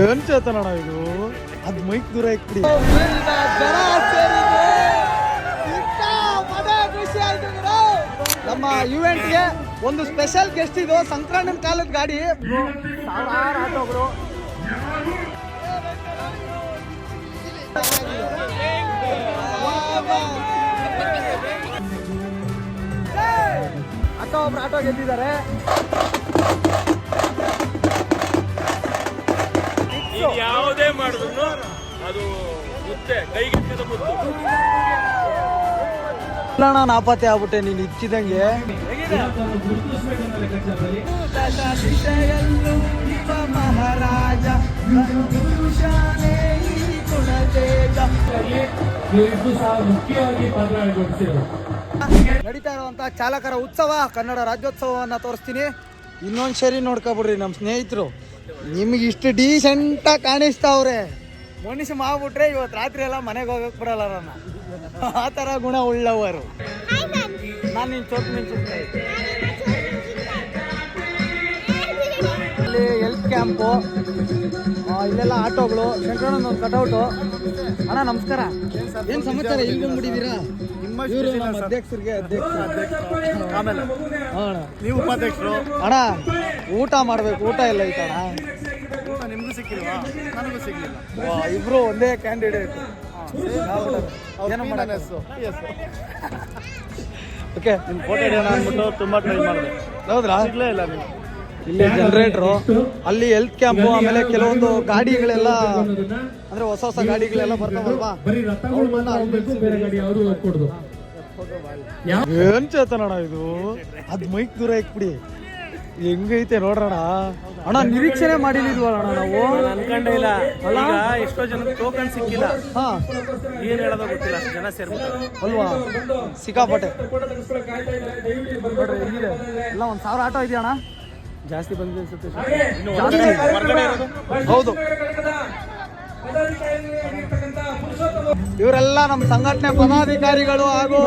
ಏನ್ ಚೇತನಣ ಇದು? ಅದ್ ಮೈಕ್ ದೂರ ಇಕ್ಬಿಡಿ ನಮ್ಮ ಇವೆಂಟ್ಗೆ ಒಂದು ಸ್ಪೆಷಲ್ ಗೆಸ್ಟ್ ಇದು ಸಂಕ್ರಾಂತಿ ಕಾಲದ ಗಾಡಿ. ಆಟೋ ಒಬ್ರು ಆಟೋ ಗೆದ್ದಿದ್ದಾರೆ. ಯಾವುದೇ ಮಾಡಿದ್ರು ಅದು ಮುತ್ತೆ ಕೈಗೆತ್ತಿದ ಮುತ್ತು. ಇಲ್ಲ ನಾನು ನಾಪತ್ತೆ ಆಗ್ಬಿಟ್ಟೆ ನೀನು ಇಚ್ಚಿದಂಗೆ. ಮಹಾರಾಜ ಮುಖ್ಯವಾಗಿ ನಡೀತಾ ಇರುವಂತಹ ಚಾಲಕರ ಉತ್ಸವ ಕನ್ನಡ ರಾಜ್ಯೋತ್ಸವವನ್ನ ತೋರಿಸ್ತೀನಿ. ಇನ್ನೊಂದ್ ಸರಿ ನೋಡ್ಕೊಬಿಡ್ರಿ ನಮ್ಮ ಸ್ನೇಹಿತರು. ನಿಮ್ಗೆ ಇಷ್ಟು ಡೀಸೆಂಟಾಗಿ ಕಾಣಿಸ್ತಾವ್ರೆ ಮನುಷ್ಯ ಮಾಡ್ಬಿಟ್ರೆ ಇವತ್ತು ರಾತ್ರಿ ಎಲ್ಲ ಮನೆಗೆ ಹೋಗಕ್ ಬಿಡಲ್ಲ ನನ್ನ ಆ ಥರ ಗುಣ ಉಳ್ಳವರು. ನಾನು ನಿನ್ ಚೋಟ್ ಮಿಂಚುತ್ತೆ ಇಲ್ಲಿ ಹೆಲ್ತ್ ಕ್ಯಾಂಪು ಇಲ್ಲೆಲ್ಲ ಆಟೋಗಳು ಶಂಕರಣ್ಣನ ಒಂದು ಕಟೌಟು ಅಣ್ಣ, ನಮಸ್ಕಾರ. ಏನು ಸಮಾಚಾರ? ಇಲ್ಲಿ ಬಂದ್ಬಿಟ್ಟಿದ್ದೀರಾ? ಇವರು ನಮ್ಮ ಅಧ್ಯಕ್ಷರಿಗೆ ಅಧ್ಯಕ್ಷ ಆಮೇಲೆ ಹಾ. ಅಣ್ಣ. ನೀವು ಉಪಾಧ್ಯಕ್ಷರು. ಅಣ್ಣ ಊಟ ಮಾಡ್ಬೇಕು ಊಟ ಇಲ್ಲ ಐತಣ್ಣ ಊಟ ನಿಮ್ಗೂ ಸಿಕ್ಕಿಲ್ವಾ? ನನಗೂ ಸಿಗ್ಲಿಲ್ಲ. ಇಬ್ರು ಒಂದೇ ಕ್ಯಾಂಡಿಡೇಟ್ ಏನೋ ಓಕೆ ನಿಮ್ಮ ಫೋಟೋ ಇಡೋಣ ಅಂದ್ಬಿಟ್ಟು ತುಂಬಾ ಟ್ರೈ ಮಾಡಿದೆ. ಹೌದ್ರಾ? ಸಿಗ್ಲೇ ಇಲ್ಲ ನೀವು ಇಲ್ಲಿ ಜನರೇಟ್ರು ಅಲ್ಲಿ ಹೆಲ್ತ್ ಕ್ಯಾಂಪು ಆಮೇಲೆ ಕೆಲವೊಂದು ಗಾಡಿಗಳೆಲ್ಲ ಅಂದ್ರೆ ಹೊಸ ಹೊಸ ಗಾಡಿಗಳೆಲ್ಲ ಬರ್ತಾವಲ್ವಾ? ಬರೀ ರಥಗಳು ಮಾತ್ರ ಹೋಗ್ಬೇಕು ಬೇರೆ ಗಾಡಿ ಅವರು ಹೋಗ್ಕೊಡುದು. ಏನ್ ಚೇತನಣ್ಣ ಇದು? ಅದ್ ಮೈಕ್ ದೂರ ಇಕ್ಬಿಡಿ ಹೆಂಗೈತೆ ನೋಡ್ರಣ ಅಣ್ಣ ನಿರೀಕ್ಷಣೆ ಮಾಡಿಲ್ವಲ್ಲ ಅಣ್ಣ ನಾವು? ಅನ್ಕೊಂಡೇ ಇಲ್ಲ. ಈಗ ಎಷ್ಟೋ ಜನ ಟೋಕನ್ ಸಿಕ್ಕಿಲ್ಲ. ಹಾ. ಏನ್ ಹೇಳೋದೋ ಗೊತ್ತಿಲ್ಲ ಅಷ್ಟು ಜನ ಸೇರ್ಬಿಟ್ಟಾರೆ ಅಲ್ವಾ? ಸಿಕ್ಕಾಪಟ್ಟೆ. ನೋಡ್ರಿ ಹೆಂಗಿದೆ ಎಲ್ಲ ಒಂದ್ ಸಾವಿರ ಆಟೋ ಇದೆಯಣ್ಣ ಜಾಸ್ತಿ ಬಂದಿದೆ ಅನ್ಸುತ್ತೆ ಹೌದು. ಇವರೆಲ್ಲ ನಮ್ಮ ಸಂಘಟನೆ ಪದಾಧಿಕಾರಿಗಳು ಹಾಗೂ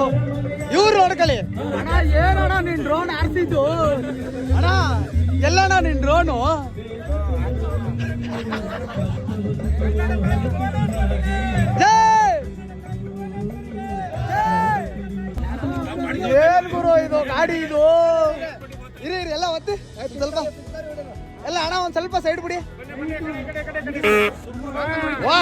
ಇವ್ರು ನೋಡ್ಕೊಳ್ಳಿ. ಅಣ್ಣ ಏನಣ್ಣ ನಿನ್ ಡ್ರೋನ್ ಆಡ್ತಿದ್ದು ಅಣ್ಣ ಎಲ್ಲಣ್ಣ ನಿನ್ ಡ್ರೋನು ಏನ್ ಗುರು ಇದು ಗಾಡಿ ಇದು? ಇರಿ ಇರಿ ಎಲ್ಲ ಒತ್ತಿ. ಸ್ವಲ್ಪ. ಎಲ್ಲ ಅಣ್ಣ ಒಂದ್ ಸ್ವಲ್ಪ ಸೈಡ್ ಬಿಡಿ. ವಾ.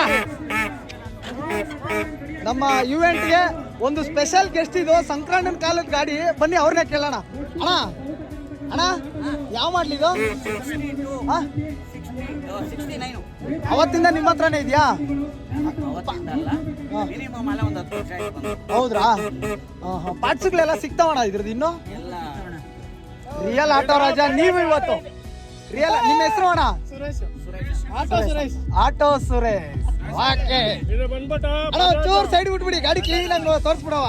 ನಮ್ಮ ಇವೆಂಟ್ಗೆ ಒಂದು ಸ್ಪೆಷಲ್ ಗೆಸ್ಟ್ ಇದು. ಸಂಕ್ರಾಂತಿ ಕಾಲದ ಗಾಡಿ. ಬನ್ನಿ ಅವ್ರನ್ನೇ ಕೇಳೋಣ. ಅಣ್ಣ ಅಣ್ಣ ಯಾವ ಮಾಡ್ಲಿ ಇದು? ಅವತ್ತಿಂದ ನಿಮ್ಮ ಹತ್ರನೇ ಇದೆಯಾ? ಹೌದ್ರಾ? ಪಾರ್ಟ್ಸ್ಗಳೆಲ್ಲ ಸಿಗ್ತಾವಣ್ಣ ಇದ್ರದ್ದು ಇನ್ನು? ರಿಯಲ್ ಆಟೋ ರಾಜ ನೀವು ಇವತ್ತು. ರಿಯಲ್ ನಿಮ್ಮ ಹೆಸರು ಅಣ್ಣ? Auto Suresh. Auto Suresh. Okay ಅಣ್ಣ ಚೂರ್ ಸೈಡ್ ಬಿಟ್ಬಿಡಿ ಗಾಡಿ ಕ್ಲೀನ್ ಆಗಿ ತೋರಿಸ್ಬಿಡವ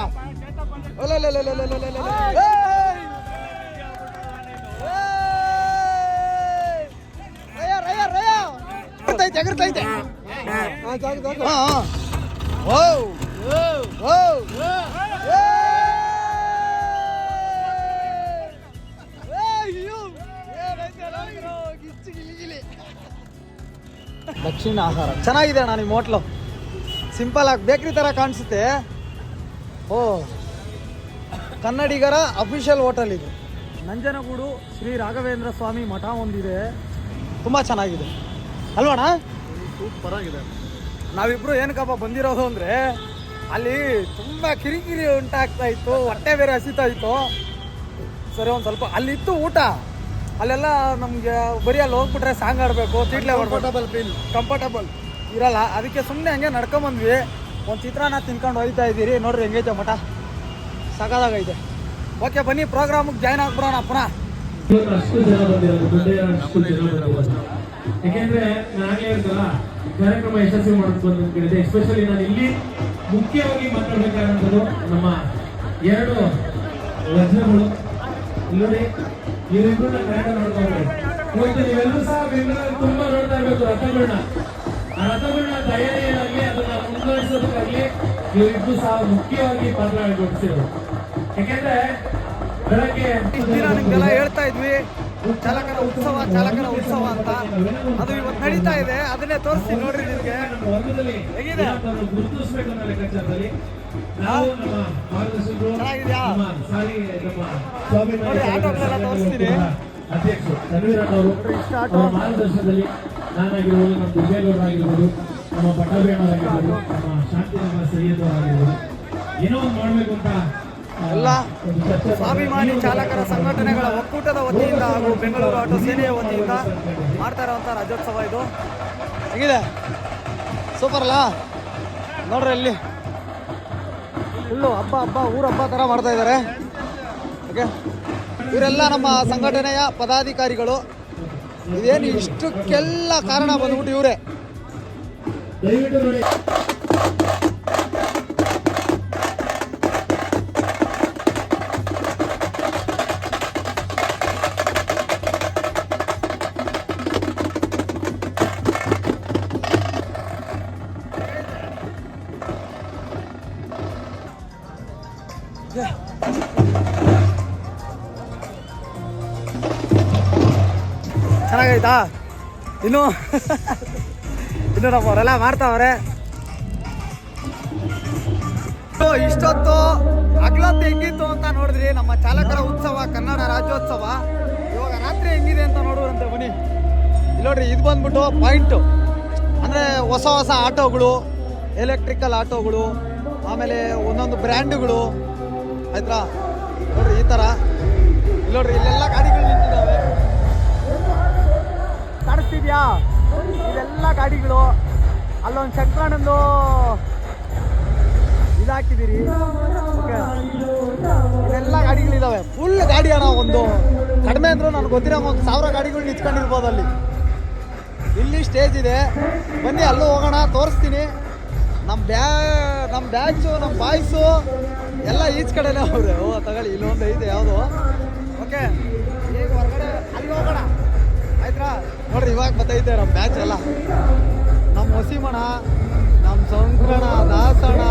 ಎಗರ್ತೈತೆ ಎಗರ್ತೈತೆ ಹಾ ಹಾ ಓ ಓ ದಕ್ಷಿಣ ಆಹಾರ. ಚೆನ್ನಾಗಿದೆ ಅಣ್ಣ ನಿಮ್ಮ ಹೋಟ್ಲು. ಸಿಂಪಲ್ ಆಗಿ ಬೇಕ್ರಿ ಥರ ಕಾಣಿಸುತ್ತೆ. ಓ ಕನ್ನಡಿಗರ ಅಫಿಷಿಯಲ್ ಹೋಟೆಲ್ ಇದು. ನಂಜನಗೂಡು ಶ್ರೀ ರಾಘವೇಂದ್ರ ಸ್ವಾಮಿ ಮಠ ಒಂದಿದೆ. ತುಂಬ ಚೆನ್ನಾಗಿದೆ. ಅಲ್ವಣ್ಣ ಸೂಪರ್ ಆಗಿದೆ. ನಾವಿಬ್ರು ಏನಕ್ಕಪ್ಪ ಬಂದಿರೋದು ಅಂದರೆ ಅಲ್ಲಿ ತುಂಬ ಕಿರಿಕಿರಿ ಉಂಟಾಗ್ತಾ ಇತ್ತು ಹೊಟ್ಟೆ ಬೇರೆ ಹಸಿತಾ ಇತ್ತು. ಸರಿ ಒಂದು ಸ್ವಲ್ಪ ಅಲ್ಲಿತ್ತು ಊಟ. ಅಲ್ಲೆಲ್ಲ ನಮಗೆ ಬರೀ ಅಲ್ಲಿ ಹೋಗ್ಬಿಟ್ರೆ ಸಾಂಗ್ ಆಡಬೇಕು ತೀಟ್ಲೆ ಕಂಫರ್ಟಬಲ್ ಫೀಲ್ ಕಂಫರ್ಟಬಲ್ ಇರಲ್ಲ ಅದಕ್ಕೆ ಸುಮ್ಮನೆ ಹಂಗೆ ನಡ್ಕೊಂಬಂದ್ವಿ ಒಂದು ಚಿತ್ರಾನ್ನ ತಿನ್ಕೊಂಡು ಹೋಗ್ತಾ ಇದ್ದೀರಿ. ನೋಡ್ರಿ ಹೆಂಗೈತೆ ಮಠ. ಸಗದಾಗೈತೆ ಓಕೆ ಬನ್ನಿ ಪ್ರೋಗ್ರಾಮಿಗೆ ಜಾಯ್ನ್ ಆಗ್ಬಿಡೋಣ ಪುನಃ. ಅಷ್ಟು ಜನ ಬಂದಿರೋದು ದುಡ್ಡೇ ಜನ ಬಂದಿರೋದು ಯಾಕೆಂದ್ರೆ ನಾನೇ ಇರ್ತಲ್ಲ ಕಾರ್ಯಕ್ರಮ ಯಶಸ್ವಿ ಮಾಡೋದು ಅಂತ ಕೇಳಿದೆ ಎಸ್ಪೆಷಲಿ ನಾನು ಇಲ್ಲಿ ಮುಖ್ಯವಾಗಿ ಮಾತಾಡ್ಬೇಕಾದಂಥದ್ದು ನಮ್ಮ ಎರಡು ಇಲ್ಲಿ ನೋಡಿ ಇವರಿಬ್ಬರನ್ನ ಕರೆಕ್ಟ್ ನೋಡ್ಕೊಂಡು ಇವತ್ತು ನೀವೆಲ್ಲರೂ ಸಹ ಬೆಂಗಳೂರಲ್ಲಿ ತುಂಬಾ ನೋಡ್ತಾ ಇರ್ಬೇಕು. ರಥಗಳನ್ನ ಆ ರಥಗಳನ್ನ ತಯಾರಿಯಾಗಲಿ ಅದನ್ನ ಮುಂದುವರಿಸೋದಕ್ಕಾಗ್ಲಿ ಇವರಿಬ್ಬರು ಸಹ ಮುಖ್ಯವಾಗಿ ಪಾತ್ರಗೊಳಿಸಿರೋದು ಯಾಕೆಂದ್ರೆ ಬೆಳಗ್ಗೆ ಹೇಳ್ತಾ ಇದ್ವಿ ಚಾಲಕರ ಉತ್ಸವ ಚಾಲಕರ ಉತ್ಸವ ಅಂತ. ಅದು ಇವತ್ತು ನಡೀತಾ ಇದೆ. ಅದನ್ನೇ ತೋರಿಸ್ತೀನಿ ನೋಡ್ರಿ ನಿಮಗೆ. ಹೇಗಿದೆ? ನಾವು ನಮ್ಮ ಮಾರ್ಗದರ್ಶಕರು? ನಮ್ಮ ಸಾರಿ ನಮ್ಮ ಸ್ವಾಮಿ. ಅಧ್ಯಕ್ಷರು ಆಟೋ. ಅವರ ಮಾರ್ಗದರ್ಶನದಲ್ಲಿ ನಾನಾಗಿರ್ಬೋದು ನಮ್ಮ ದುರ್ಗೇಗೌಡರಾಗಿರ್ಬೋದು ನಮ್ಮ ಪಟ್ಟಾಭಿಯಣ್ಣವರಾಗಿರ್ಬೋದು ನಮ್ಮ ಶಾಂತಿನಗರ ಸರಿಯದವರಾಗಿರ್ಬೋದು ಏನೋ ಒಂದು ಮಾಡಬೇಕು ಅಂತ ಎಲ್ಲ ಸ್ವಾಭಿಮಾನಿ ಚಾಲಕರ ಸಂಘಟನೆಗಳ ಒಕ್ಕೂಟದ ವತಿಯಿಂದ ಹಾಗೂ ಬೆಂಗಳೂರು ಆಟೋ ಸೇನೆಯ ವತಿಯಿಂದ ಮಾಡ್ತಾ ಇರುವಂಥ ರಾಜ್ಯೋತ್ಸವ ಇದು. ಹೇಗಿದೆ? ಸೂಪರ್ ಅಲ್ಲ? ನೋಡ್ರಿ ಇಲ್ಲಿ ಫುಲ್ಲು ಹಬ್ಬ ಹಬ್ಬ ಊರ ಹಬ್ಬ ಥರ ಮಾಡ್ತಾ ಇದ್ದಾರೆ. ಓಕೆ ಇವರೆಲ್ಲ ನಮ್ಮ ಸಂಘಟನೆಯ ಪದಾಧಿಕಾರಿಗಳು. ಇದೇನು ಇಷ್ಟಕ್ಕೆಲ್ಲ ಕಾರಣ ಬಂದ್ಬಿಟ್ಟು ಇವರೇ. ದಯವಿಟ್ಟು ಇನ್ನು ಇನ್ನು ನಮ್ಮವರೆಲ್ಲ ಮಾಡ್ತಾವ್ರೆ. ಇಷ್ಟೊತ್ತು ಹಗ್ಲೊತ್ತು ಹೆಂಗಿತ್ತು ಅಂತ ನೋಡಿದ್ರಿ? ನಮ್ಮ ಚಾಲಕರ ಉತ್ಸವ, ಕನ್ನಡ ರಾಜ್ಯೋತ್ಸವ. ಇವಾಗ ರಾತ್ರಿ ಹೆಂಗಿದೆ ಅಂತ ನೋಡುವಂತೆ ಬನ್ನಿ. ಇಲ್ಲಿ ನೋಡ್ರಿ, ಇದು ಬಂದ್ಬಿಟ್ಟು ಪಾಯಿಂಟು ಅಂದರೆ ಹೊಸ ಹೊಸ ಆಟೋಗಳು ಎಲೆಕ್ಟ್ರಿಕಲ್ ಆಟೋಗಳು, ಆಮೇಲೆ ಒಂದೊಂದು ಬ್ರ್ಯಾಂಡ್ಗಳು ಆಯ್ತಾ? ನೋಡ್ರಿ, ಈ ಥರ ಇಲ್ಲಿ ನೋಡ್ರಿ, ಇಲ್ಲೆಲ್ಲ ಗಾಡಿಗಳು ನಿಂತಿದ್ದಾವೆ. ಕಾಣಿಸ್ತಿದ್ಯಾ ಇವೆಲ್ಲ ಗಾಡಿಗಳು. ಅಲ್ಲೊಂದು ಶಂಕರಣ್ಣಂದು ಇದಾಕಿದ್ದೀರಿ. ಇವೆಲ್ಲ ಗಾಡಿಗಳಿದ್ದಾವೆ ಫುಲ್ ಗಾಡಿ ಅಣ್ಣ ಒಂದು. ಕಡಿಮೆ ಅಂದ್ರೂ ನನಗೆ ಗೊತ್ತಿರೋ ಒಂದು ಸಾವಿರ ಗಾಡಿಗಳು ನಿಂತ್ಕೊಂಡಿರ್ಬೋದು ಅಲ್ಲಿ. ಇಲ್ಲಿ ಸ್ಟೇಜ್ ಇದೆ. ಬನ್ನಿ, ಅಲ್ಲೂ ಹೋಗೋಣ. ತೋರಿಸ್ತೀನಿ. ನಮ್ಮ ಬ್ಯಾ ನಮ್ಮ ಬ್ಯಾಚು ನಮ್ಮ ಬಾಯ್ಸು ಎಲ್ಲ ಈಚ್ ಕಡೆನೇ ಓ, ತಗೊಳ್ಳಿ, ಇಲ್ಲೊಂದು ಐತೆ ಯಾವುದು. ಓಕೆ ಈಗ ಹೊರಗಡೆ? ಅಲ್ಲಿ ಹೋಗೋಣ. ನೋಡ್ರಿ, ಇವಾಗ ಬತ್ತೈತೆ ನಮ್ಮ ಬ್ಯಾಚ್ ಎಲ್ಲ. ನಮ್ಮ ಹೊಸಿಮಣ, ನಮ್ಮ ಸಂಕಣ, ದಾಸಣ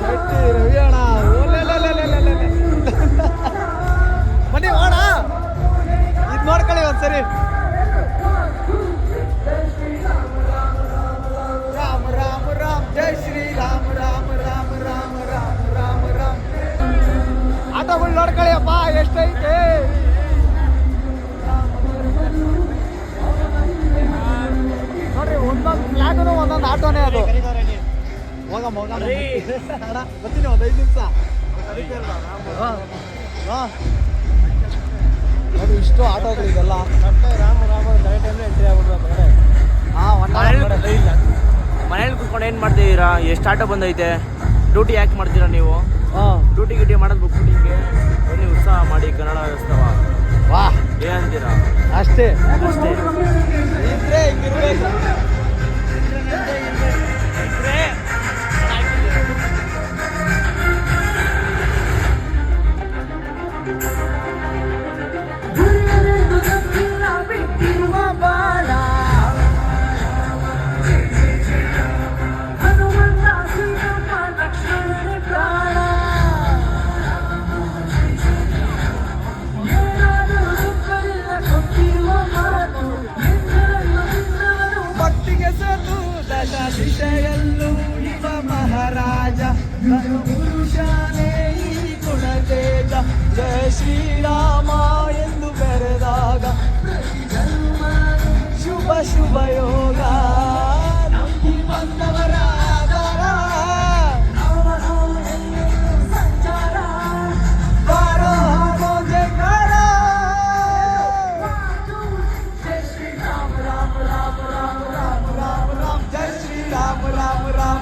ಶೆಟ್ಟಿ ರವಿ ಅಣ್ಣ ಬನ್ನಿ ಹೋಣ ಇದು ನೋಡ್ಕೊಳ್ಳಿ ಒಂದ್ಸರಿ. ಹೋಗಮ್ಮ ಮಗ ಅಣ್ಣ ಬರ್ತೀನಿ ಒಂದು ಐದು ನಿಮಿಷ. ನೋಡಿ ಇಷ್ಟು ಆಟೋಗಳು ಇದೆಲ್ಲ. ರಾಮ ರಾಮ ಎಂಟ್ರಿ ಆಗ್ಬಿಡ್ತಾರೆ ಹಾಂ ಮನೇಲಿ ಕುತ್ಕೊಂಡು ಏನು ಮಾಡ್ತಿದ್ದೀರಾ? ಎಷ್ಟು ಆಟೋ ಬಂದೈತೆ? ಡ್ಯೂಟಿ ಯಾಕೆ ಮಾಡ್ತೀರಾ ನೀವು? ಹಾಂ. ಡ್ಯೂಟಿ ಗಿಟಿ ಮಾಡೋದು ಬಿಟ್ಬಿಟ್ಟಿಂಗೆ ಬನ್ನಿ ಉತ್ಸಾಹ ಮಾಡಿ ಕನ್ನಡ ಉತ್ಸವ ವಾ ಏನಂತೀರಾ ಅಷ್ಟೇ. ಅಷ್ಟೇ.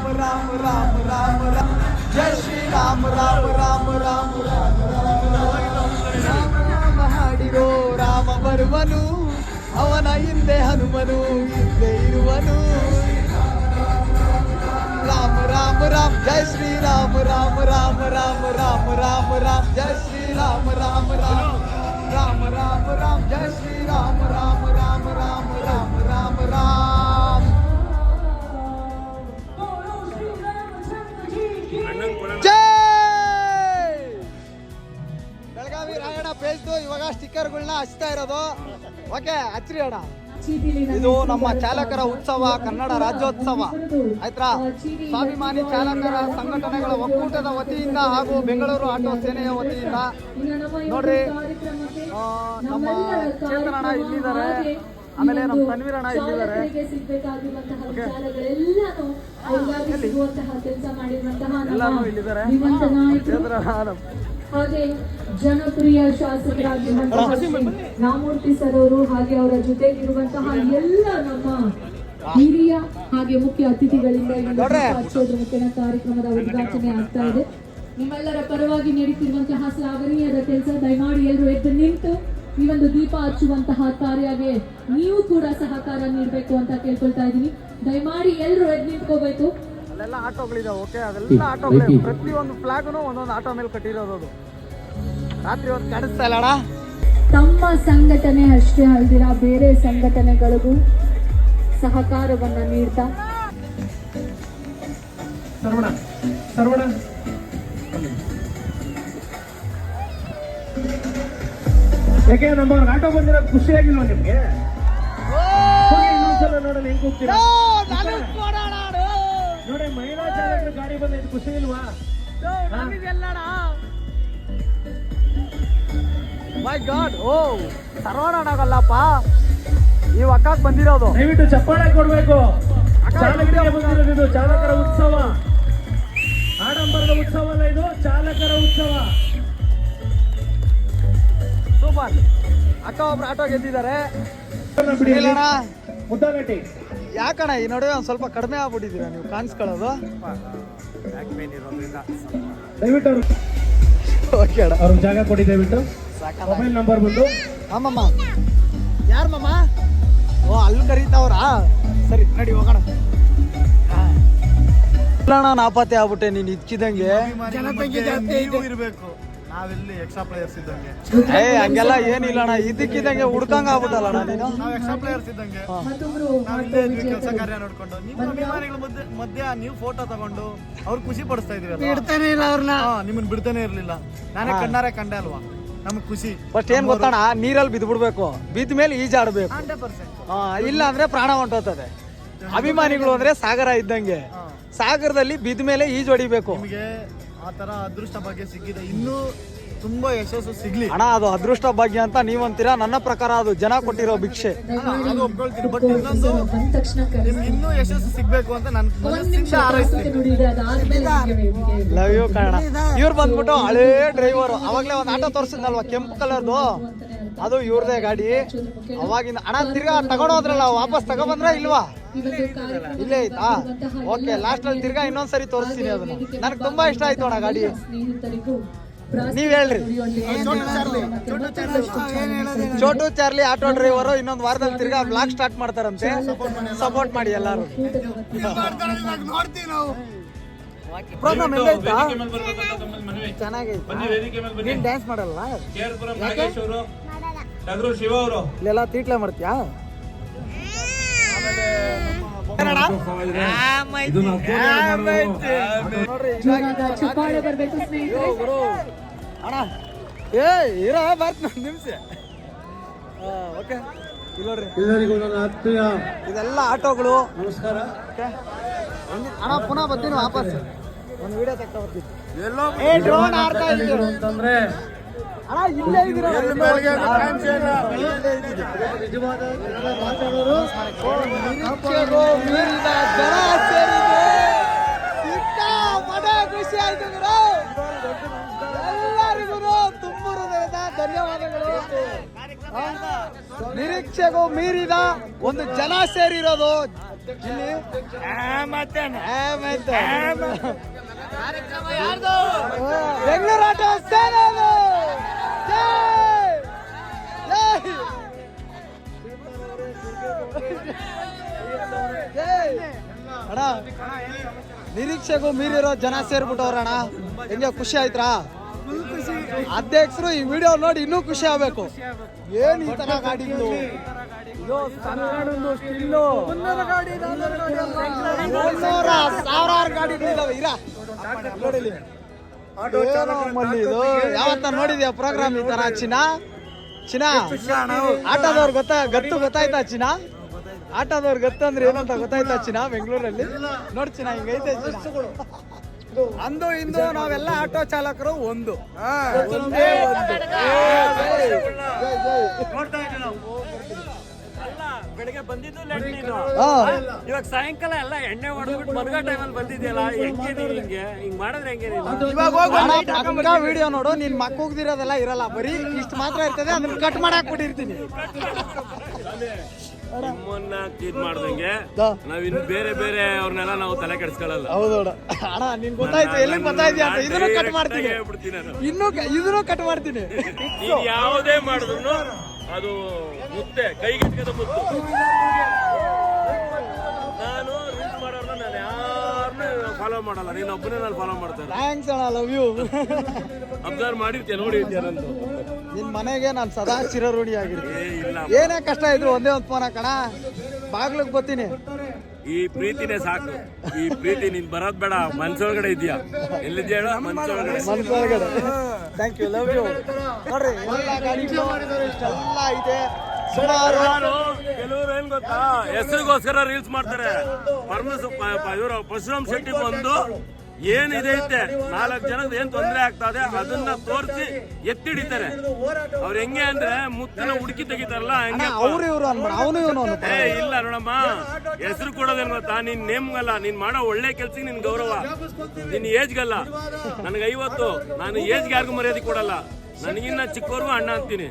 రామ రామ రామ రామ రామ జయ శ్రీ రామ రామ రామ రామ రామ రామ రామ హాడిరో రామ బರುವನು ಅವನ ಹಿಂದೆ ಹನುಮನು ಹಿಂದೆ ಇರುವನು రామ రామ రామ జయ శ్రీ రామ రామ రామ రామ రామ రామ రామ జయ శ్రీ రామ రామ రామ రామ రామ రామ జయ శ్రీ రామ రామ రామ ಜೈ! ಬೆಳಗಾವಿ ರಾಯಣ್ಣ ಪೇಜ್ದು ಇವಾಗ ಸ್ಟಿಕ್ಕರ್ಗಳನ್ನ ಹಚ್ತಾ ಇರೋದು. ಓಕೆ, ಹಚ್ರಿ ಅಣ್ಣ. ಇದು ನಮ್ಮ ಚಾಲಕರ ಉತ್ಸವ, ಕನ್ನಡ ರಾಜ್ಯೋತ್ಸವ. ಆಯ್ತಾ ಸ್ವಾಭಿಮಾನಿ ಚಾಲಕರ ಸಂಘಟನೆಗಳ ಒಕ್ಕೂಟದ ವತಿಯಿಂದ ಹಾಗೂ ಬೆಂಗಳೂರು ಆಟೋ ಸೇನೆಯ ವತಿಯಿಂದ. ನೋಡ್ರಿ ನಮ್ಮ ಚೇತನ ಅಣ್ಣ ಇಲ್ಲಿದ್ದಾರೆ. ಆಮೇಲೆ ನಮ್ಮ ಇಲ್ಲಿದ್ದಾರೆ. ಎಲ್ಲರೂ ಇಲ್ಲಿದ್ದಾರೆ. ಹಾಗೆ ಜನಪ್ರಿಯ ಶಾಸಕರಾಗಿರುವಂತಹ ರಾಮೂರ್ತಿ ಸರ್ ಅವರು ಹಾಗೆ ಅವರ ಜೊತೆಗಿರುವಂತಹ ಎಲ್ಲ ನಮ್ಮ ಹಿರಿಯ ಹಾಗೆ ಮುಖ್ಯ ಅತಿಥಿಗಳಿಂದ ಮುಖೇನ ಕಾರ್ಯಕ್ರಮದ ಉದ್ಘಾಟನೆ ಆಗ್ತಾ ಇದೆ. ನಿಮ್ಮೆಲ್ಲರ ಪರವಾಗಿ ನಡೀತಿರುವಂತಹ ಶ್ಲಾಘನೀಯದ ಕೆಲಸ ದಯಮಾಡಿ ಎಲ್ಲರೂ ಎದ್ದು ನಿಂತು ಈ ಒಂದು ದೀಪ ಹಚ್ಚುವಂತಹ ಕಾರ್ಯಗೆ ನೀವು ಕೂಡ ಸಹಕಾರ ನೀಡಬೇಕು ಅಂತ ಕೇಳ್ಕೊಳ್ತಾ ಇದ್ದೀನಿ. ದಯಮಾಡಿ ಎಲ್ಲರೂ ಎದ್ ನಿಂತ್ಕೋಬೇಕು. ಅಲ್ಲೆಲ್ಲ ಆಟೋಗಳಿದಾವೆ ಓಕೆ ಅದೆಲ್ಲ ಒಂದು ಪ್ರತಿಯೊಂದು ಫ್ಲಾಗ್ನು ಒಂದೊಂದು ಆಟೋ ಮೇಲೆ ಕಟ್ಟಿರೋದು ಅದು. ರಾತ್ರಿ ಒಂದು ಕಾಣಿಸ್ತಾ ಇಲ್ಲ ಅಣ್ಣ ತಮ್ಮ ಸಂಘಟನೆ ಅಷ್ಟೇ ಅಲ್ದಿರ ಬೇರೆ ಸಂಘಟನೆಗಳಿಗೂ ಸಹಕಾರವನ್ನ ನೀಡ್ತಾ. ಸರ್ವಣ ಸರ್ವಣ. ಯಾಕೆ ನಮ್ಮ ಆಟೋ ಬಂದಿರೋದು ಖುಷಿಯಾಗಿಲ್ವಾ ನಿಮ್ಗೆ? ಹೋಗಿ ಇನ್ನೊಂದ್ಸಲ ನೋಡೋಣ ಹೆಂಗ್ ಹೋಗ್ತೀರಾ? ನೋಡಿ. ಮಹಿಳಾ ಚಾಲಕರು ಗಾಡಿ ಬಂದೈತೆ ಖುಷಿ ಇಲ್ವಾ ಮೈ ಗಾಡ್ ಓ ಸರ್ವಣಗಲ್ಲಪ್ಪ ಈ ಅಕ್ಕಕ್ಕೆ ಬಂದಿರೋದು. ದಯವಿಟ್ಟು ಚಪ್ಪಾಳೆ ಕೊಡ್ಬೇಕು. ಚಾಲಕರಿಗೆ ಬಂದಿರೋದು ಚಾಲಕರ ಉತ್ಸವ. ಆಡಂಬರದ ಉತ್ಸವ ಅಲ್ಲ ಇದು ಚಾಲಕರ ಉತ್ಸವ. ಸೂಪರ್ ಅಕ್ಕ ಒಬ್ರು ಆಟೋ ಗೆದ್ದಿದ್ದಾರೆ. ಯಾಕಣ್ಣ ಈ ನಡುವೆ ಒಂದು ಸ್ವಲ್ಪ ಕಡಿಮೆ ಆಗ್ಬಿಟ್ಟಿದ್ದೀರಾ ನೀವು? ಕಾಣಿಸ್ಕೊಳ್ಳೋದು? ಓಕೆ ಅಣ್ಣ. ಅವ್ರಿಗೆ ಜಾಗ ಕೊಡಿ ದಯವಿಟ್ಟು. ಮೊಬೈಲ್ ನಂಬರ್ ಬಂದು ಆಮಮ್ಮ ಯಾರು ಮಮ್ಮ ಓ ಅಲ್ಲಿ ಕರೀತಾವ್ರಾ? ಸರಿ ನಡಿ ಹೋಗೋಣ. ಇಲ್ಲ ಅಣ್ಣ ನಾಪತ್ತೆ ಆಗ್ಬಿಟ್ಟೆ ನೀನು ಇಚ್ಚಿದಂಗೆ. ಇರಬೇಕು. ನಾವೆಲ್ಲಿ ಎಕ್ಸ್ಟ್ರಾ ಪ್ಲೇಯರ್ಸ್ ಇದ್ದಂಗೆ. ಏ ಹಂಗೆಲ್ಲ ಏನಿಲ್ಲ ಅಣ್ಣ. ಇದಕ್ಕಿದಂಗೆ ಹುಡ್ಕಂಗ ಆಗ್ಬಿಟ್ಟಲ್ಲ ಅಣ್ಣ ನೀನು? ನಾವು ಎಕ್ಸ್ಟ್ರಾ ಪ್ಲೇಯರ್ಸ್ ಇದ್ದಂಗೆ. ಮತ್ತೊಬ್ರು ನಾವು ಇಲ್ಲೇ ಇದ್ವಿ ಕೆಲಸ ಕಾರ್ಯ ನೋಡ್ಕೊಂಡು. ನಿಮ್ಮ ಅಭಿಮಾನಿಗಳ ಮಧ್ಯೆ ಮಧ್ಯ ನೀವು ಫೋಟೋ ತಗೊಂಡು ಅವ್ರು ಖುಷಿ ಪಡಿಸ್ತಾ ಇದ್ರಿ ಬಿಡ್ತಾನೆ ಇಲ್ಲ ಅವ್ರನ್ನ. ನಿಮ್ಮನ್ನ ಬಿಡ್ತಾನೆ ಇರ್ಲಿಲ್ಲ. ನಾನೇ ಕಣ್ಣಾರೆ ಕಂಡೆ ಅಲ್ವಾ? ನಮ್ಗೆ ಖುಷಿ. ಫಸ್ಟ್ ಏನ್ ಗೊತ್ತಣ್ಣ? ನೀರಲ್ಲಿ ಬಿದ್ದು ಬಿಡ್ಬೇಕು. ಬಿದ್ದ ಮೇಲೆ ಈಜಾಡ್ಬೇಕು. Hundred percent. ಆ, ಇಲ್ಲ ಅಂದ್ರೆ ಪ್ರಾಣ ಹೊಂಟೋತದೆ ಅಭಿಮಾನಿಗಳು ಅಂದ್ರೆ ಸಾಗರ ಇದ್ದಂಗೆ. ಸಾಗರದಲ್ಲಿ ಬಿದ್ದ ಮೇಲೆ ಈಜ್ ಹೊಡಿಬೇಕು. ನಿಮಗೆ ಆ ತರ ಅದೃಷ್ಟ ಭಾಗ್ಯ ಸಿಕ್ಕಿದೆ. ಇನ್ನೂ ತುಂಬಾ ಯಶಸ್ಸು ಸಿಗ್ಲಿ. ಅಣ್ಣ ಅದು ಅದೃಷ್ಟ ಭಾಗ್ಯ ಅಂತ ನೀವಂತೀರಾ? ನನ್ನ ಪ್ರಕಾರ ಅದು ಜನ ಕೊಟ್ಟಿರೋ ಭಿಕ್ಷೆ. ಅದು ಒಪ್ಕೊಳ್ತೀನಿ. ಬಟ್ ಇನ್ನೊಂದು ನಿಮ್ಗೆ ಇನ್ನೂ ಯಶಸ್ಸು ಸಿಗ್ಬೇಕು ಅಂತ ಮನಸ್ಸಿಂದ ಹಾರೈಸ್ತೀನಿ. ಲವ್ ಯು ಕಾರಣ ಇವ್ರು ಬಂದ್ಬಿಟ್ಟು ಹಳೇ ಡ್ರೈವರ್ ಅವಾಗ್ಲೇ ಒಂದು ಆಟೋ ತೋರಿಸಿದ್ನಲ್ವಾ ಕೆಂಪು ಕಲರ್ದು? ಅದು ಇವ್ರದೇ ಗಾಡಿ. ಅವಾಗಿಂದ ಅಣ್ಣ ತಿರ್ಗಾ ತಗೊಂಡೋದ್ರಲ್ಲ ವಾಪಸ್ ತಗೊಬಂದ್ರ ಇಲ್ವಾ? ಇಲ್ಲೇ ಆಯ್ತಾ ಓಕೆ ಲಾಸ್ಟ್ ಅಲ್ಲಿ ತಿರ್ಗಾ ಇನ್ನೊಂದ್ಸರಿ ತೋರಿಸ್ತೀನಿ ಅದನ್ನ. ನನಗೆ ತುಂಬಾ ಇಷ್ಟ ಆಯ್ತು ಅಣ್ಣ ಗಾಡಿ. ನೀವ್ ಹೇಳ್ರಿ. ಚೋಟು ಚಾರ್ಲಿ. ಆಟೋ ಡ್ರೈವರ್ ಇನ್ನೊಂದು ವಾರದಲ್ಲಿ ತಿರ್ಗಾ ಬ್ಲಾಗ್ ಸ್ಟಾರ್ಟ್ ಮಾಡ್ತಾರಂತೆ. ಸಪೋರ್ಟ್ ಮಾಡಿ ಎಲ್ಲಾರು. ಪ್ರೋಗ್ರಾಮ್ ಎಲ್ಲೈತಾ ಚೆನ್ನಾಗೈತೆ. ನೀನ್ ಡ್ಯಾನ್ಸ್ ಮಾಡಲ್ಲ. ಶಿವ ಅವರು. ಇಲ್ಲೆಲ್ಲ ತೀಟ್ಲೆ ಮಾಡ್ತೀಯಾ? ಏ ಇರ ಬರ್ತ ಒಂದು ನಿಮಿಷ ಓಕೆ. ಇಲ್ಲಿ ನೋಡ್ರಿ ಎಲ್ಲರಿಗೂ ನನ್ನ ಆತ್ಮೀಯ ಇದೆಲ್ಲ ಆಟೋಗಳು ನಮಸ್ಕಾರ ಅಣ್ಣ ಪುನಃ ಬರ್ತೀನಿ ವಾಪಸ್. ಒಂದು ವಿಡಿಯೋ ತಕ್ಕ ಬರ್ತೀನಿ. ಏ ಡ್ರೋನ್ ಆಡ್ತಾ ಇದ್ದೀವಿ. ಅಂತಂದ್ರೆ ಖುಷಿ ಆಯ್ತು ಗುರು. ಎಲ್ಲರಿಗೂ ತುಂಬ ಹೃದಯದ ಧನ್ಯವಾದಗಳು. ನಿರೀಕ್ಷೆಗೂ ಮೀರಿದ ಒಂದು ಜನ ಸೇರಿರೋದು. ಇಲ್ಲಿ. ಆ, ಮತ್ತೆ ಬೆಂಗಳೂರು ಆಟೋ ಸೇರೋದು. ಅಣ್ಣ ನಿರೀಕ್ಷೆಗೂ ಮೀರಿರೋ ಜನ ಸೇರ್ಬಿಟ್ಟವ್ರ ಅಣ್ಣ. ಹೆಂಗೆ ಖುಷಿ ಆಯ್ತಾ ಅಧ್ಯಕ್ಷರು ಈ ವಿಡಿಯೋ ನೋಡಿ ಇನ್ನೂ ಖುಷಿ ಆಗ್ಬೇಕು. ಏನ್ ಈ ತರ ಗಾಡಿ ಸಾವಿರಾರು ಗಾಡಿಗಳಿದಾವೆ ಇರ. ನೋಡಿ ಇದು? ಯಾವತ್ತ ನೋಡಿದ್ಯ ಪ್ರೋಗ್ರಾಮ್ ಈ ತರ? ಚಿನ್ನ? ಚಿನ್ನ? ಆಟೋದವ್ರು ಗೊತ್ತಾ? ಗತ್ತು ಗೊತ್ತಾಯ್ತಾ ಚಿನ್ನ? ಆಟೋದವ್ರು ಗೊತ್ತಂದ್ರೆ ಅಂದ್ರೆ ಏನಂತ ಗೊತ್ತಾಯ್ತಾ ಚಿನ್ನ ಬೆಂಗಳೂರಲ್ಲಿ? ನೋಡ್ ಚಿನ್ನ ಹಿಂಗೈತೆ ಅಂದು ಇಂದು ನಾವೆಲ್ಲ ಆಟೋ ಚಾಲಕರು ಒಂದು. ಒಂದೇ. ಬೆಳಿಗ್ಗೆ ಬಂದಿದ್ದು ಲೇಟ್ ನೀನು ಹಾ. ಇವಾಗ ಸಾಯಂಕಾಲ ಎಲ್ಲ ಎಣ್ಣೆ ಹೊಡೆದ್ಬಿಟ್ಟು ಮರ್ಗ ಟೈಮಲ್ಲಿ ಬಂದಿದ್ಯಲ್ಲ ಹೆಂಗೆ ನೀನು ಹಿಂಗೆ? ಹಿಂಗ್ ಮಾಡಿದ್ರೆ ಹೆಂಗೆ ವಿಡಿಯೋ ನೋಡು ನಿನ್ ಮಕ್ಕ ಹೋಗ್ದಿರೋದೆಲ್ಲ ಇರಲ್ಲ. ಬರೀ ಇಷ್ಟು ಮಾತ್ರ ಇರ್ತದೆ ಅದನ್ನ ಕಟ್ ಮಾಡಿ ಬಿಟ್ಟಿರ್ತೀನಿ. ನಿಮ್ಮನ್ನ ಇದ್ ಮಾಡ್ದಂಗೆ. ನಾವ್ ಇನ್ ಬೇರೆ ಬೇರೆ ಅವ್ರನ್ನೆಲ್ಲ ನಾವು ತಲೆ ಕೆಡಿಸ್ಕೊಳ್ಳಲ್ಲ. ಹೌದೋಡ ಅಣ್ಣ ನಿನ್ ಗೊತ್ತಾಯ್ತು ಎಲ್ಲಿ ಗೊತ್ತಾಯ್ತು ಅಂತ? ಇದನ್ನು ಕಟ್ ಮಾಡ್ತೀನಿ. ಹೇಳ್ಬಿಡ್ತೀನಿ ನಾನು ಇನ್ನೂ ಇದನ್ನು ಕಟ್ ಮಾಡ್ತೀನಿ. ನೀನ್ ಯಾವುದೇ ಮಾಡಿದ್ರು ಅದು ಮುತ್ತೆ ಕೈಗೆಟ್ಕದ ಮುತ್ತು. ನಾನು ರೀಲ್ಸ್ ಮಾಡೋರ್ನ ನಾನು ಯಾರನ್ನೂ ಫಾಲೋ ಮಾಡಲ್ಲ. ನೀನ್ ಒಬ್ಬನೇ ನಾನು ಫಾಲೋ ಮಾಡ್ತಾರೆ ಥ್ಯಾಂಕ್ಸ್ ಅಣ್ಣ ಲವ್ ಯು ಅಬ್ಸರ್ವ್ ಮಾಡಿರ್ತೀಯ ನೋಡಿರ್ತೀಯ ನಂದು. ನಿನ್ ಮನೆಗೆ ನಾನು ಸದಾ ಚಿರಋಣಿ ಆಗಿರ್ತೀನಿ ಏನೇ ಕಷ್ಟ ಇದ್ರು ಒಂದೇ ಒಂದು ಫೋನ್ ಹಾಕಣ ಬಾಗ್ಲಿಗೆ ಬರ್ತೀನಿ. ಈ ಪ್ರೀತಿನೇ ಸಾಕು. ಈ ಪ್ರೀತಿ ನಿನ್ ಬರೋದ್ ಬೇಡ. ಮನ್ಸೊಳಗಡೆ ಇದೆಯಾ? ಎಲ್ಲಿದ್ಯಾ ಹೇಳು? ಮನ್ಸೊಳಗಡೆ. ಮನಸ್ಸೊಳಗಡೆ ಥ್ಯಾಂಕ್ ಯು ಲವ್ ಯು ನೋಡ್ರಿ ಎಲ್ಲ ಗಾಡಿಗಳು ಇಷ್ಟೆಲ್ಲ ಇದೆ. ಸುಮಾರು ಕೆಲವರು ಏನ್ ಗೊತ್ತಾ? ಹೆಸರಿಗೋಸ್ಕರ ರೀಲ್ಸ್ ಮಾಡ್ತಾರೆ. ಪರಮೇಶ್ವರ ಇವರು ಪರಶುರಾಮ್ ಶೆಟ್ಟಿ ಬಂದು ಏನಿದೆ ಐತೆ? ನಾಲ್ಕು ಜನದ ಏನ್ ತೊಂದರೆ ಆಗ್ತಾ ಇದೆ ಅದನ್ನ ತೋರಿಸಿ ಎತ್ತಿಡಿತಾರೆ. ಅವ್ರ ಹೆಂಗೆ ಅಂದ್ರೆ ಮುತ್ತಿನ ಹುಡುಕಿ ತೆಗಿತಾರಲ್ಲ ಹಂಗೆ ಅವ್ರು ಇವ್ರು ಅವನು ಇವನು ಅವನು ಏ ಇಲ್ಲ ನೋಡಮ್ಮ ಹೆಸರು ಕೊಡೋದೇನ್ ಗೊತ್ತಾ? ನಿನ್ ನೇಮ್ಗಲ್ಲ ನೀನ್ ಮಾಡೋ ಒಳ್ಳೆ ಕೆಲ್ಸಕ್ಕೆ ನಿನ್ ಗೌರವ. ನಿನ್ ಏಜ್ಗಲ್ಲ. ನನಗೆ ಐವತ್ತು ನಾನು ಏಜ್ಗೆ ಯಾರಿಗೂ ಮರ್ಯಾದೆ ಕೊಡಲ್ಲ. ನನಗಿನ್ನ ಚಿಕ್ಕವ್ರಿಗೂ ಅಣ್ಣ ಅಂತೀನಿ.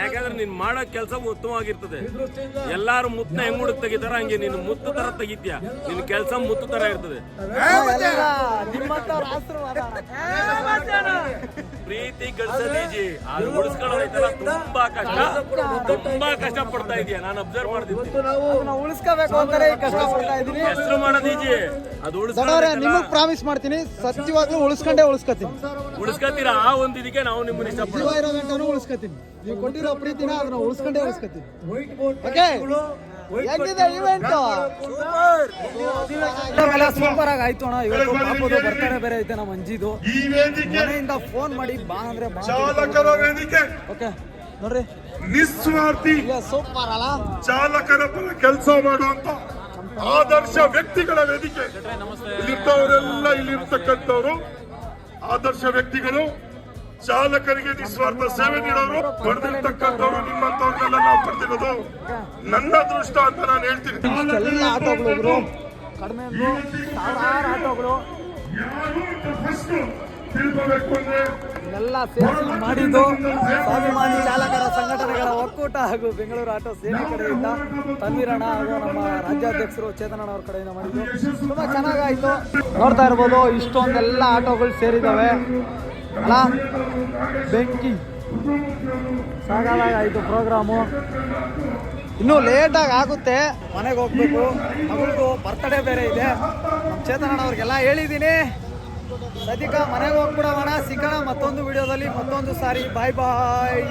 ಯಾಕಂದ್ರೆ ನೀನ್ ಮಾಡೋ ಕೆಲಸ ಉತ್ತಮವಾಗಿರ್ತದೆ. ಎಲ್ಲಾರು ಮುತ್ತನ ಹೆಂಗ್ ಹುಡುಕ್ ತೆಗಿತಾರ ಹಂಗೆ ನೀನು ಮುತ್ತು ತರ ತೆಗಿತೀಯ? ನಿನ್ ಕೆಲಸ ಮುತ್ತು ತರ ಇರ್ತದೆ. ಪ್ರೀತಿ ಗಳಿಸೋದೀಜಿ ಅದು ಉಳಿಸ್ಕೊಳ್ಳೋದೈತಲ್ಲ ತುಂಬಾ ಕಷ್ಟ. ತುಂಬಾ ಕಷ್ಟ ಪಡ್ತಾ ಇದೀಯ? ನಾನು ಅಬ್ಸರ್ವ್ ಮಾಡ್ತೀನಿ. ಹೆಸರು ಮಾಡೋದೀಜಿ ಅದು ನಿಮಗೆ ನಿಮಗ್ ಪ್ರಾಮಿಸ್ ಮಾಡ್ತೀನಿ. ಸತ್ಯವಾಗ್ಲೂ ಉಳಿಸ್ಕೊಂಡೇ ಉಳಿಸ್ಕೊತೀನಿ. ಉಳಿಸ್ಕೊತೀರಾ? ಆ ಒಂದು ಇದಕ್ಕೆ ನಾವು ನಿಮ್ಮನ್ನ ಜೀವ ಇಷ್ಟಪಡೋದು ಇರೋ ಗಂಟನೂ ಉಳಿಸ್ಕೊತೀನಿ. ನೀವು ಕೊಟ್ಟಿರೋ ಪ್ರೀತಿನ ಅದನ್ನ ಉಳಿಸ್ಕೊಂಡೇ ಉಳಿಸ್ಕೊತೀನಿ. ಓಕೆ ಹೆಂಗಿದೆ ಇವೆಂಟ್ ಸೂಪರ್ ಆಗಿ ಆಯ್ತು ಅಣ್ಣ ಇವತ್ತು ಪಾಪದು ಬರ್ತಾರೆ ಬೇರೆ ಐತೆ ನಮ್ಮ ಅಂಜಿದು. ವೇದಿಕೆ ಮನೆಯಿಂದ ಫೋನ್ ಮಾಡಿ ಬಾ ಅಂದ್ರೆ ಬಾ ಚಾಲಕರ ವೇದಿಕೆ. ಓಕೆ ನೋಡ್ರಿ. ನಿಸ್ವಾರ್ಥಿ. ಇಲ್ಲ ಸೂಪರ್ ಅಲ್ಲ ಚಾಲಕರ ಪರ ಕೆಲಸ ಮಾಡುವಂತ ಆದರ್ಶ ವ್ಯಕ್ತಿಗಳ ವೇದಿಕೆ. ಇಲ್ಲಿರ್ತವರೆಲ್ಲ ಇಲ್ಲಿರ್ತಕ್ಕಂಥವ್ರು. ಆದರ್ಶ ವ್ಯಕ್ತಿಗಳು ಚಾಲಕರಿಗೆ ನಿಸ್ವಾರ್ಥ ಸೇವೆ ನೀಡೋರು ಪಡೆದಿರ್ತಕ್ಕಂಥವ್ರು ನಿಮ್ಮಂತವ್ರನ್ನೆಲ್ಲ ನಾವು ಪಡೆದಿರೋದು ನನ್ನ ಅದೃಷ್ಟ ಅಂತ ನಾನು ಹೇಳ್ತೀನಿ. ಎಲ್ಲ ಆಟೋಗಳು ಅಂದ್ರು ತಿಳ್ಕೋಬೇಕು ಎಲ್ಲ ಸೇರಿಸಿ ಮಾಡಿದ್ದು ಸ್ವಾಭಿಮಾನಿ ಚಾಲಕರ ಸಂಘಟನೆಗಳ ಒಕ್ಕೂಟ ಹಾಗೂ ಬೆಂಗಳೂರು ಆಟೋ ಸೇನೆ ಕಡೆಯಿಂದ ತನ್ವೀರಣ್ಣ ಹಾಗೂ ನಮ್ಮ ರಾಜ್ಯಾಧ್ಯಕ್ಷರು ಚೇತನಣ್ಣ ಅವ್ರ ಕಡೆಯಿಂದ ಮಾಡಿದ್ದು. ತುಂಬಾ ಚೆನ್ನಾಗಾಯ್ತು. ನೋಡ್ತಾ ಇರ್ಬೋದು ಇಷ್ಟೊಂದೆಲ್ಲ ಆಟೋಗಳು ಸೇರಿದ್ದಾವೆ. ಅಲ್ಲ ಬೆಂಕಿ. ಸಾಗಾಯ್ತು ಪ್ರೋಗ್ರಾಮು. ಇನ್ನೂ ಲೇಟಾಗಿ ಆಗುತ್ತೆ. ಮನೆಗೆ ಹೋಗ್ಬೇಕು. ಮಗಳಿಗೂ ಬರ್ತಡೇ ಬೇರೆ ಇದೆ. ನಮ್ಮ ಚೇತನಣ್ಣ ಅವ್ರಿಗೆಲ್ಲ ಹೇಳಿದ್ದೀನಿ ಸದ್ಯಕ್ಕೆ ಮನೆಗೆ ಹೋಗ್ಬಿಡೋಣ. ಸಿಗೋಣ ಮತ್ತೊಂದು ವಿಡಿಯೋದಲ್ಲಿ ಮತ್ತೊಂದು ಸಾರಿ. ಬಾಯ್ ಬಾಯ್